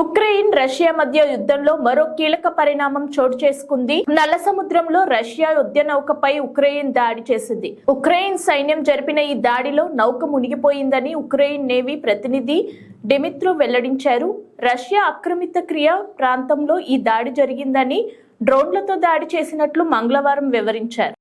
Ukraine Russia మధ్య యుద్ధంలో మరో కీలక పరిణామం చోటు చేసుకుంది. నల్ల సముద్రంలో రష్యా యుద్ధ నౌకపై ఉక్రెయిన్ దాడి చేసింది. ఉక్రెయిన్ సైన్యం జరిపిన ఈ దాడిలో నౌక మునిగిపోయిందని ఉక్రెయిన్ నేవీ ప్రతినిధి డెమిత్రో వెల్లడించారు. రష్యా ఆక్రమిత క్రియ ప్రాంతంలో ఈ దాడి జరిగిందని డ్రోన్లతో దాడి చేసినట్లు మంగళవారం వివరించారు.